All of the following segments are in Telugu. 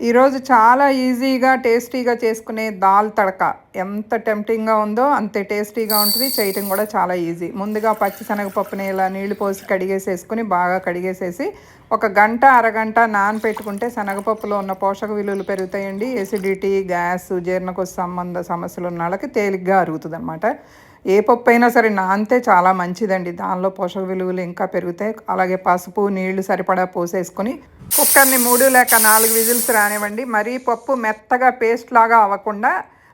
ఈరోజు చాలా ఈజీగా టేస్టీగా చేసుకునే దాల్ తడక. ఎంత టెంప్టింగ్గా ఉందో అంతే టేస్టీగా ఉంటుంది. చేయటం కూడా చాలా ఈజీ. ముందుగా పచ్చిశనగపప్పుని ఇలా నీళ్ళు పోసి కడిగేసేసుకుని బాగా కడిగేసేసి ఒక గంట అరగంట నానపెట్టుకుంటే శనగపప్పులో ఉన్న పోషక విలువలు పెరుగుతాయండి. ఎసిడిటీ గ్యాస్ జీర్ణకోశ సంబంధ సమస్యలు ఉన్న వాళ్ళకి తేలిగ్గా అరుగుతుంది ఏ పప్పు అయినా సరే నానితే చాలా మంచిదండి. దానిలో పోషక విలువలు ఇంకా పెరుగుతాయి. అలాగే పసుపు నీళ్ళు సరిపడా పోసేసుకొని కుక్కర్ని మూడు లేక నాలుగు విజిల్స్ రానివ్వండి. మరీ పప్పు మెత్తగా పేస్ట్ లాగా అవ్వకుండా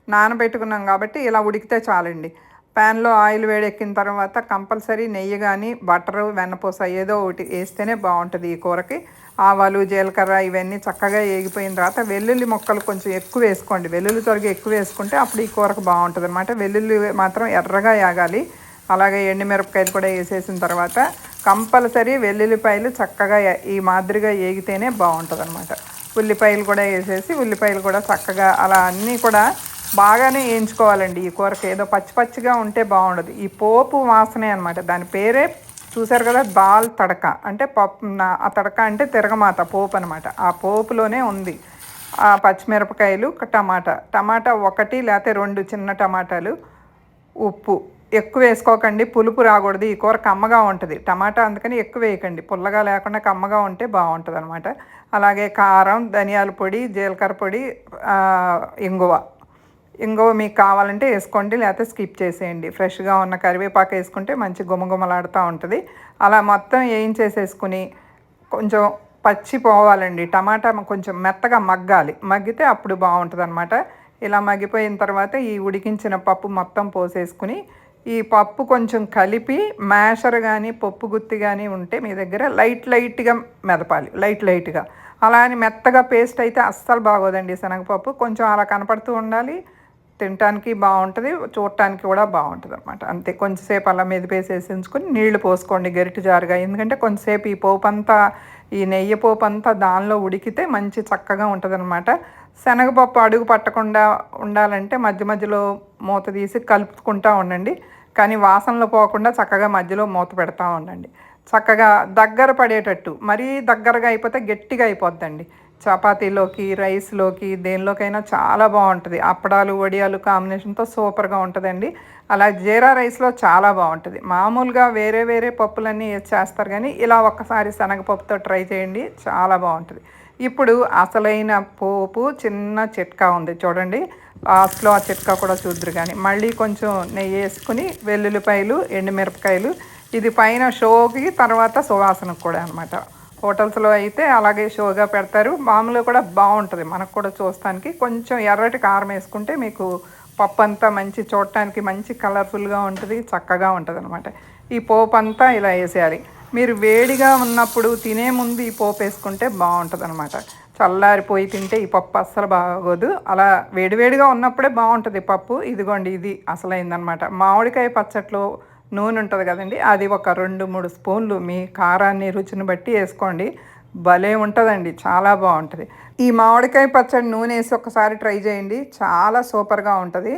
నానబెట్టుకున్నాం కాబట్టి ఇలా ఉడికితే చాలండి. ప్యాన్లో ఆయిల్ వేడెక్కిన తర్వాత కంపల్సరీ నెయ్యి కానీ బటర్ వెన్నపూస ఏదో ఒకటి వేస్తేనే బాగుంటుంది ఈ కూరకి. ఆవాలు జీలకర్ర ఇవన్నీ చక్కగా వేగిపోయిన తర్వాత వెల్లుల్లి మొక్కలు కొంచెం ఎక్కువ వేసుకోండి. వెల్లుల్లి తొలగి ఎక్కువ వేసుకుంటే అప్పుడు ఈ కూరకు బాగుంటుంది అనమాట వెల్లుల్లి మాత్రం ఎర్రగా యాగాలి. అలాగే ఎండుమిరపకాయలు కూడా వేసేసిన తర్వాత కంపల్సరీ వెల్లుల్లిపాయలు చక్కగా ఈ మాదిరిగా ఏగితేనే బాగుంటుంది అనమాట ఉల్లిపాయలు కూడా వేసేసి ఉల్లిపాయలు కూడా చక్కగా అలా అన్నీ కూడా బాగానే వేయించుకోవాలండి. ఈ కూరకి ఏదో పచ్చి పచ్చిగా ఉంటే బాగుండదు. ఈ పోపు వాసనే అనమాట దాని పేరే చూసారు కదా దాల్ తడక. అంటే పప్పు ఆ తడక అంటే తిరగమాత పోపు అనమాట ఆ పోపులోనే ఉంది. ఆ పచ్చిమిరపకాయలు టమాటా. టమాటా ఒకటి లేకపోతే రెండు చిన్న టమాటాలు ఉప్పు. ఎక్కువ వేసుకోకండి. పులుపు రాకూడదు. ఈ కూర కమ్మగా ఉంటుంది. టమాటా అందుకని ఎక్కువ వేయకండి. పుల్లగా లేకుండా కమ్మగా ఉంటే బాగుంటుంది అనమాట అలాగే కారం ధనియాల పొడి జీలకర్ర పొడి ఇంగువ. ఇంకో మీకు కావాలంటే వేసుకోండి లేకపోతే స్కిప్ చేసేయండి. ఫ్రెష్గా ఉన్న కరివేపాకు వేసుకుంటే మంచి గుమగుమలాడుతూ ఉంటుంది. అలా మొత్తం వేయించేసేసుకుని కొంచెం పచ్చి పోవాలండి. టమాటా కొంచెం మెత్తగా మగ్గాలి. మగ్గితే అప్పుడు బాగుంటుంది అనమాట ఇలా మగ్గిపోయిన తర్వాత ఈ ఉడికించిన పప్పు మొత్తం పోసేసుకుని ఈ పప్పు కొంచెం కలిపి మ్యాషర్ కానీ పప్పు గుత్తి కానీ ఉంటే మీ దగ్గర లైట్ లైట్గా మెదపాలి. లైట్ లైట్గా. అలా అని మెత్తగా పేస్ట్ అయితే అస్సలు బాగోదండి శనగపప్పు. కొంచెం అలా కనపడుతూ ఉండాలి. తినటానికి బాగుంటుంది చూడటానికి కూడా బాగుంటుంది అనమాట అంతే కొంచెంసేపు అలా మెదిపేసేసి ఉంచుకొని నీళ్ళు పోసుకోండి గరిటి జారుగా. ఎందుకంటే కొంచెంసేపు ఈ పోపు అంతా ఈ నెయ్యి పోపు అంతా దానిలో ఉడికితే మంచి చక్కగా ఉంటుంది అనమాట శనగపప్పు అడుగు పట్టకుండా ఉండాలంటే మధ్య మధ్యలో మూత తీసి కలుపుకుంటూ ఉండండి. కానీ వాసనలో పోకుండా చక్కగా మధ్యలో మూత పెడతా ఉండండి. చక్కగా దగ్గర పడేటట్టు మరీ దగ్గరగా అయిపోతే గట్టిగా అయిపోద్దండి. చపాతీలోకి రైస్లోకి దేనిలోకైనా చాలా బాగుంటుంది. అప్పడాలు వడియాలు కాంబినేషన్తో సూపర్గా ఉంటుందండి. అలా జీరా రైస్లో చాలా బాగుంటుంది. మామూలుగా వేరే వేరే పప్పులన్నీ చేస్తారు కానీ ఇలా ఒక్కసారి శనగపప్పుతో ట్రై చేయండి చాలా బాగుంటుంది. ఇప్పుడు అసలైన పోపు చిన్న చిట్కా ఉంది చూడండి. లాస్ట్లో ఆ చిట్కా కూడా చూద్దరు కానీ మళ్ళీ కొంచెం నెయ్యి వేసుకుని వెల్లుల్లిపాయలు ఎండుమిరపకాయలు ఇది పైన షోకి తర్వాత సువాసనకు కూడా అనమాట హోటల్స్లో అయితే అలాగే షోగా పెడతారు. మామూలుగా కూడా బాగుంటుంది. మనకు కూడా చూస్తానికి కొంచెం ఎర్రటి కారం వేసుకుంటే మీకు పప్పు అంతా మంచి చూడటానికి మంచి కలర్ఫుల్గా ఉంటుంది చక్కగా ఉంటుంది అనమాట ఈ పోపు అంతా ఇలా వేసేయాలి. మీరు వేడిగా ఉన్నప్పుడు తినే ముందు ఈ పోపు వేసుకుంటే బాగుంటుంది అనమాట చల్లారిపోయి తింటే ఈ పప్పు అస్సలు బాగోదు. అలా వేడివేడిగా ఉన్నప్పుడే బాగుంటుంది పప్పు. ఇదిగోండి ఇది అసలైందనమాట మామిడికాయ పచ్చట్లో నూనె ఉంటుంది కదండి అది ఒక రెండు మూడు స్పూన్లు మీ కారాన్ని రుచిని బట్టి వేసుకోండి. భలే ఉంటుందండి చాలా బాగుంటుంది. ఈ మామిడికాయ పచ్చడి నూనె వేసి ఒకసారి ట్రై చేయండి చాలా సూపర్గా ఉంటుంది.